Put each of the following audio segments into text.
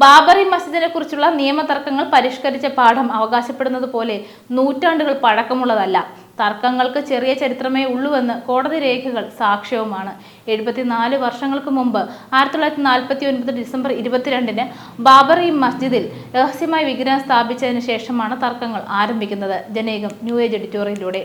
ബാബറി മസ്ജിദിനെ കുറിച്ചുള്ള നിയമതർക്കങ്ങൾ പരിഷ്കരിച്ച പാഠം അവകാശപ്പെടുന്നത് പോലെ നൂറ്റാണ്ടുകൾ പഴക്കമുള്ളതല്ല. തർക്കങ്ങൾക്ക് ചെറിയ ചരിത്രമേ ഉള്ളൂവെന്ന് കോടതി രേഖകൾ സാക്ഷ്യവുമാണ്. എഴുപത്തിനാല് വർഷങ്ങൾക്ക് മുമ്പ് ആയിരത്തി തൊള്ളായിരത്തി നാൽപ്പത്തി ഒൻപത് ഡിസംബർ ഇരുപത്തിരണ്ടിന് ബാബറി മസ്ജിദിൽ രഹസ്യമായി വിഗ്രഹം സ്ഥാപിച്ചതിന് ശേഷമാണ് തർക്കങ്ങൾ ആരംഭിക്കുന്നത്. ജനേകം ന്യൂ ഏജ് എഡിറ്റോറിയലിലൂടെ.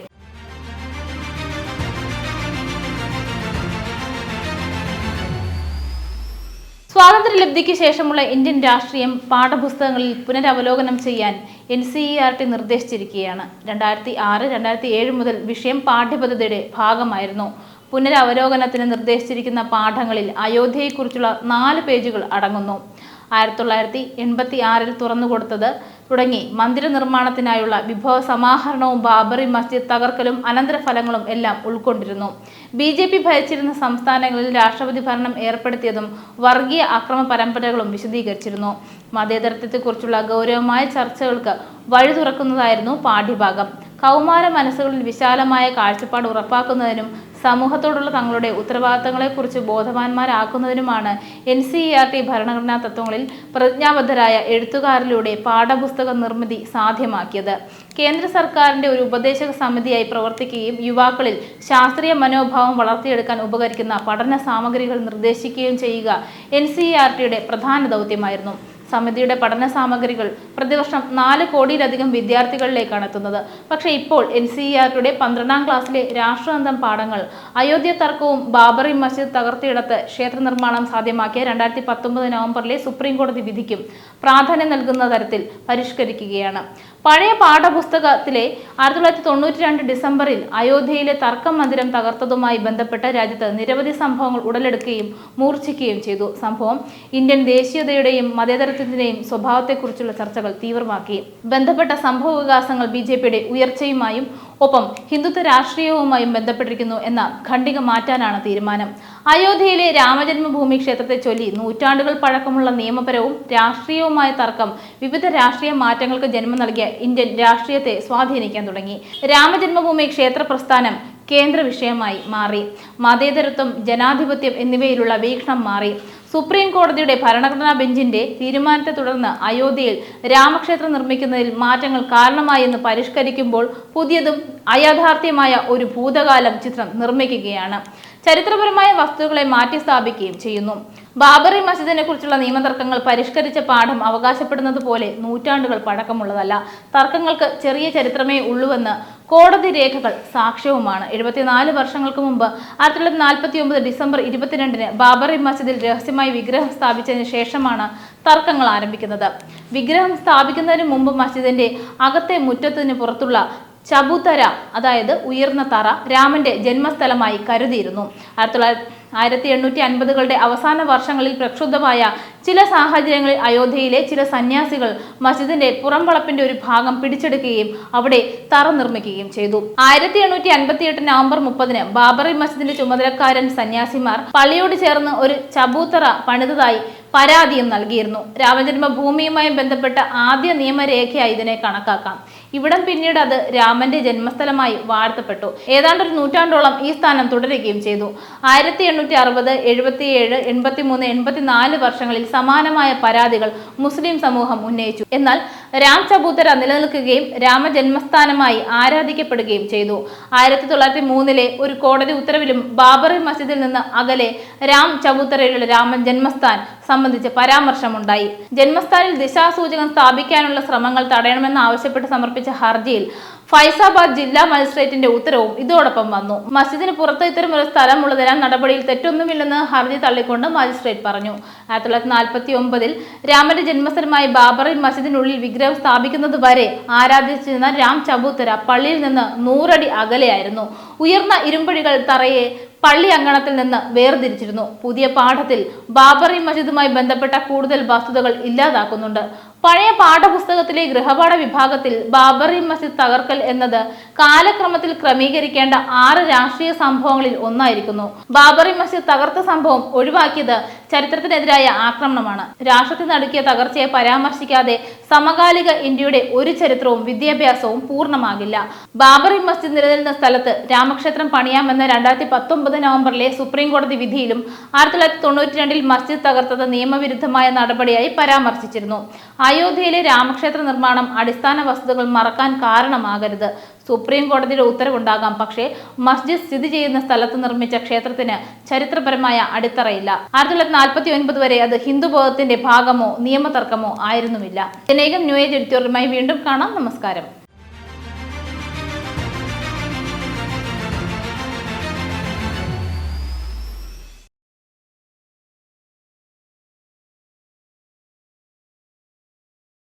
സ്വാതന്ത്ര്യലബ്ധിക്ക് ശേഷമുള്ള ഇന്ത്യൻ രാഷ്ട്രീയം പാഠപുസ്തകങ്ങളിൽ പുനരവലോകനം ചെയ്യാൻ N C E R T നിർദ്ദേശിച്ചിരിക്കുകയാണ്. രണ്ടായിരത്തി ആറ് രണ്ടായിരത്തി ഏഴ് മുതൽ വിഷയം പാഠ്യപദ്ധതിയുടെ ഭാഗമായിരുന്നു. പുനരവലോകനത്തിന് നിർദ്ദേശിച്ചിരിക്കുന്ന പാഠങ്ങളിൽ അയോധ്യയെക്കുറിച്ചുള്ള നാല് പേജുകൾ അടങ്ങുന്നു. ആയിരത്തി തൊള്ളായിരത്തി എൺപത്തി ആറിൽ തുറന്നുകൊടുത്തത് തുടങ്ങി മന്ദിര നിർമ്മാണത്തിനായുള്ള വിഭവ സമാഹരണവും ബാബറി മസ്ജിദ് തകർക്കലും അനന്തരഫലങ്ങളും എല്ലാം ഉൾക്കൊണ്ടിരുന്നു. ബി ജെ പി ഭരിച്ചിരുന്ന സംസ്ഥാനങ്ങളിൽ രാഷ്ട്രപതി ഭരണം ഏർപ്പെടുത്തിയതും വർഗീയ അക്രമ പരമ്പരകളും വിശദീകരിച്ചിരുന്നു. മതേതരത്വത്തെക്കുറിച്ചുള്ള ഗൗരവമായ ചർച്ചകൾക്ക് വഴി തുറക്കുന്നതായിരുന്നു പാഠ്യഭാഗം. കൗമാര മനസ്സുകളിൽ വിശാലമായ കാഴ്ചപ്പാട് ഉറപ്പാക്കുന്നതിനും സമൂഹത്തോടുള്ള തങ്ങളുടെ ഉത്തരവാദിത്തങ്ങളെക്കുറിച്ച് ബോധവാന്മാരാക്കുന്നതിനുമാണ് N C E R T ഭരണഘടനാ തത്വങ്ങളിൽ പ്രതിജ്ഞാബദ്ധരായ എഴുത്തുകാരിലൂടെ പാഠപുസ്തക നിർമ്മിതി സാധ്യമാക്കിയത്. കേന്ദ്ര സർക്കാരിന്റെ ഒരു ഉപദേശക സമിതിയായി പ്രവർത്തിക്കുകയും യുവാക്കളിൽ ശാസ്ത്രീയ മനോഭാവം വളർത്തിയെടുക്കാൻ ഉപകരിക്കുന്ന പഠന സാമഗ്രികൾ നിർദ്ദേശിക്കുകയും ചെയ്യുക എൻ സി ആർ ടിയുടെ പ്രധാന ദൗത്യമായിരുന്നു. സമിതിയുടെ പഠന സാമഗ്രികൾ പ്രതിവർഷം നാല് കോടിയിലധികം വിദ്യാർത്ഥികളിലേക്കാണ് എത്തുന്നത്. പക്ഷേ ഇപ്പോൾ എൻ സി ഇ ആർട്ടിയുടെ പന്ത്രണ്ടാം ക്ലാസ്സിലെ രാഷ്ട്രതന്ത്രം പാഠങ്ങൾ അയോധ്യ തർക്കവും ബാബറി മസ്ജിദ് തകർത്തിയിടത്ത് ക്ഷേത്ര നിർമ്മാണം സാധ്യമാക്കിയ രണ്ടായിരത്തി പത്തൊമ്പത് നവംബറിലെ സുപ്രീം കോടതി വിധിക്കും പ്രാധാന്യം നൽകുന്ന തരത്തിൽ പരിഷ്കരിക്കുകയാണ്. പഴയ പാഠപുസ്തകത്തിലെ ആയിരത്തി തൊള്ളായിരത്തി തൊണ്ണൂറ്റി രണ്ട് ഡിസംബറിൽ അയോധ്യയിലെ തർക്കം മന്ദിരം തകർത്തതുമായി ബന്ധപ്പെട്ട് രാജ്യത്ത് നിരവധി സംഭവങ്ങൾ ഉടലെടുക്കുകയും മൂർച്ഛിക്കുകയും ചെയ്തു. സംഭവം ഇന്ത്യൻ ദേശീയതയുടെയും മതേതരത്വത്തിന്റെയും സ്വഭാവത്തെക്കുറിച്ചുള്ള ചർച്ചകൾ തീവ്രമാക്കി. ബന്ധപ്പെട്ട സംഭവ വികാസങ്ങൾ ബി ജെ പിയുടെ ഉയർച്ചയുമായും ഒപ്പം ഹിന്ദുത്വ രാഷ്ട്രീയവുമായും ബന്ധപ്പെട്ടിരിക്കുന്നു എന്ന ഖണ്ഡിക മാറ്റാനാണ് തീരുമാനം. അയോധ്യയിലെ രാമജന്മഭൂമി ക്ഷേത്രത്തെ ചൊല്ലി നൂറ്റാണ്ടുകൾ പഴക്കമുള്ള നിയമപരവും രാഷ്ട്രീയവുമായ തർക്കം വിവിധ രാഷ്ട്രീയ മാറ്റങ്ങൾക്ക് ജന്മം നൽകിയ ഇന്ത്യൻ രാഷ്ട്രീയത്തെ സ്വാധീനിക്കാൻ തുടങ്ങി. രാമജന്മഭൂമി ക്ഷേത്ര പ്രസ്ഥാനം കേന്ദ്ര വിഷയമായി മാറി. മതേതരത്വം ജനാധിപത്യം എന്നിവയിലുള്ള വീക്ഷണം മാറി. സുപ്രീം കോടതിയുടെ ഭരണഘടനാ ബെഞ്ചിന്റെ തീരുമാനത്തെ തുടർന്ന് അയോധ്യയിൽ രാമക്ഷേത്രം നിർമ്മിക്കുന്നതിൽ മാറ്റങ്ങൾ കാരണമായെന്ന് പരിഷ്കരിക്കുമ്പോൾ പുതിയതും അയാഥാർത്ഥ്യമായ ഒരു ഭൂതകാലം ചിത്രം നിർമ്മിക്കുകയാണ്. ചരിത്രപരമായ വസ്തുക്കളെ മാറ്റി സ്ഥാപിക്കുകയും ചെയ്യുന്നു. ബാബറി മസ്ജിദിനെ കുറിച്ചുള്ള നിയമതർക്കങ്ങൾ പരിഷ്കരിച്ച പാഠം അവകാശപ്പെടുന്നത് പോലെ നൂറ്റാണ്ടുകൾ പഴക്കമുള്ളതല്ല. തർക്കങ്ങൾക്ക് ചെറിയ ചരിത്രമേ ഉള്ളൂവെന്ന് കോടതി രേഖകൾ സാക്ഷ്യവുമാണ്. എഴുപത്തിനാല് വർഷങ്ങൾക്ക് മുമ്പ് ആയിരത്തി തൊള്ളായിരത്തി നാൽപ്പത്തി ഒമ്പത് ഡിസംബർ ഇരുപത്തിരണ്ടിന് ബാബറി മസ്ജിദിൽ രഹസ്യമായി വിഗ്രഹം സ്ഥാപിച്ചതിന് ശേഷമാണ് തർക്കങ്ങൾ ആരംഭിക്കുന്നത്. വിഗ്രഹം സ്ഥാപിക്കുന്നതിന് മുമ്പ് മസ്ജിദിന്റെ അകത്തെ മുറ്റത്തിന് പുറത്തുള്ള ചബുതര അതായത് ഉയർന്ന തറ രാമന്റെ ജന്മസ്ഥലമായി കരുതിയിരുന്നു. ആയിരത്തി തൊള്ളായിരത്തി ആയിരത്തി എണ്ണൂറ്റി അൻപതുകളുടെ അവസാന വർഷങ്ങളിൽ പ്രക്ഷുബ്ധമായ ചില സാഹചര്യങ്ങളിൽ അയോധ്യയിലെ ചില സന്യാസികൾ മസ്ജിദിന്റെ പുറംവളപ്പിന്റെ ഒരു ഭാഗം പിടിച്ചെടുക്കുകയും അവിടെ തറ നിർമ്മിക്കുകയും ചെയ്തു. ആയിരത്തി എണ്ണൂറ്റി അൻപത്തി എട്ട് നവംബർ മുപ്പതിന് ബാബറി മസ്ജിദിന്റെ ചുമതലക്കാരൻ സന്യാസിമാർ പള്ളിയോട് ചേർന്ന് ഒരു ചബൂത്തറ പണിതതായി പരാതിയും നൽകിയിരുന്നു. രാമജന്മഭൂമിയുമായി ബന്ധപ്പെട്ട ആദ്യ നിയമരേഖയായി ഇതിനെ കണക്കാക്കാം. ഇവിടം പിന്നീട് അത് രാമന്റെ ജന്മസ്ഥലമായി വാഴ്ത്തപ്പെട്ടു. ഏതാണ്ട് ഒരു നൂറ്റാണ്ടോളം ഈ സ്ഥാനം തുടരുകയും ചെയ്തു. ആയിരത്തി എണ്ണൂറ്റി അറുപത് എഴുപത്തിയേഴ് എൺപത്തി മൂന്ന് എൺപത്തിനാല് വർഷങ്ങളിൽ സമാനമായ പരാതികൾ മുസ്ലിം സമൂഹം ഉന്നയിച്ചു. എന്നാൽ രാം ചബൂത്തര നിലനിൽക്കുകയും രാമജന്മസ്ഥാനമായി ആരാധിക്കപ്പെടുകയും ചെയ്തു. ആയിരത്തി തൊള്ളായിരത്തി മൂന്നിലെ ഒരു കോടതി ഉത്തരവിലും ബാബറി മസ്ജിദിൽ നിന്ന് അകലെ രാം ചബൂത്തരയിലുള്ള രാമൻ ജന്മസ്ഥാൻ സംബന്ധിച്ച് പരാമർശമുണ്ടായി. ജന്മസ്ഥാനിൽ ദിശാസൂചകം സ്ഥാപിക്കാനുള്ള ശ്രമങ്ങൾ തടയണമെന്ന് ആവശ്യപ്പെട്ട് സമർപ്പിച്ച ഹർജിയിൽ ഫൈസാബാദ് ജില്ലാ മജിസ്ട്രേറ്റിന്റെ ഉത്തരവും ഇതോടൊപ്പം വന്നു. മസ്ജിദിന് പുറത്ത് ഇത്തരമൊരു സ്ഥലം ഉള്ളതിനാൽ നടപടിയിൽ തെറ്റൊന്നുമില്ലെന്ന് ഹർജി തള്ളിക്കൊണ്ട് മജിസ്ട്രേറ്റ് പറഞ്ഞു. ആയിരത്തി തൊള്ളായിരത്തി നാൽപ്പത്തി ഒമ്പതിൽ രാമന്റെ ജന്മസ്ഥലമായ ബാബറി മസ്ജിദിനുള്ളിൽ വിഗ്രഹം സ്ഥാപിക്കുന്നത് വരെ ആരാധിച്ചിരുന്ന രാം ചബൂത്തര പള്ളിയിൽ നിന്ന് നൂറടി അകലെയായിരുന്നു. ഉയർന്ന ഇരുമ്പഴികൾ തറയെ പള്ളി അങ്കണത്തിൽ നിന്ന് വേർതിരിച്ചിരുന്നു. പുതിയ പാഠത്തിൽ ബാബറി മസ്ജിദുമായി ബന്ധപ്പെട്ട കൂടുതൽ വസ്തുതകൾ ഇല്ലാതാക്കുന്നുണ്ട്. പഴയ പാഠപുസ്തകത്തിലെ ഗൃഹപാഠ വിഭാഗത്തിൽ ബാബറി മസ്ജിദ് തകർക്കൽ എന്നത് കാലക്രമത്തിൽ ക്രമീകരിക്കേണ്ട ആറ് രാഷ്ട്രീയ സംഭവങ്ങളിൽ ഒന്നായിരിക്കുന്നു. ബാബറി മസ്ജിദ് തകർത്ത സംഭവം ഒഴിവാക്കിയത് ചരിത്രത്തിനെതിരായ ആക്രമണമാണ്. രാഷ്ട്രത്തിൽ നടക്കിയ തകർച്ചയെ പരാമർശിക്കാതെ സമകാലിക ഇന്ത്യയുടെ ഒരു ചരിത്രവും വിദ്യാഭ്യാസവും പൂർണമാകില്ല. ബാബറി മസ്ജിദ് നിലനിൽക്കുന്ന സ്ഥലത്ത് രാമക്ഷേത്രം പണിയാമെന്ന രണ്ടായിരത്തി പത്തൊമ്പത് ഒമ്പത് നവംബറിലെ സുപ്രീം കോടതി വിധിയിലും ആയിരത്തി തൊള്ളായിരത്തി തൊണ്ണൂറ്റി രണ്ടിൽ മസ്ജിദ് തകർത്തത് നിയമവിരുദ്ധമായ നടപടിയായി പരാമർശിച്ചിരുന്നു. അയോധ്യയിലെ രാമക്ഷേത്ര നിർമ്മാണം അടിസ്ഥാന വസ്തുതകൾ മറക്കാൻ കാരണമാകരുത്. സുപ്രീം കോടതിയുടെ ഉത്തരവുണ്ടാകാം. പക്ഷേ മസ്ജിദ് സ്ഥിതി ചെയ്യുന്ന സ്ഥലത്ത് നിർമ്മിച്ച ക്ഷേത്രത്തിന് ചരിത്രപരമായ അടിത്തറയില്ല. ആയിരത്തി തൊള്ളായിരത്തി നാൽപ്പത്തി ഒൻപത് വരെ അത് ഹിന്ദുബോധത്തിന്റെ ഭാഗമോ നിയമതർക്കമോ ആയിരുന്നുമില്ല. ജനേകം ഏജ് എഡിറ്റോറിയലുമായി വീണ്ടും കാണാം. നമസ്കാരം.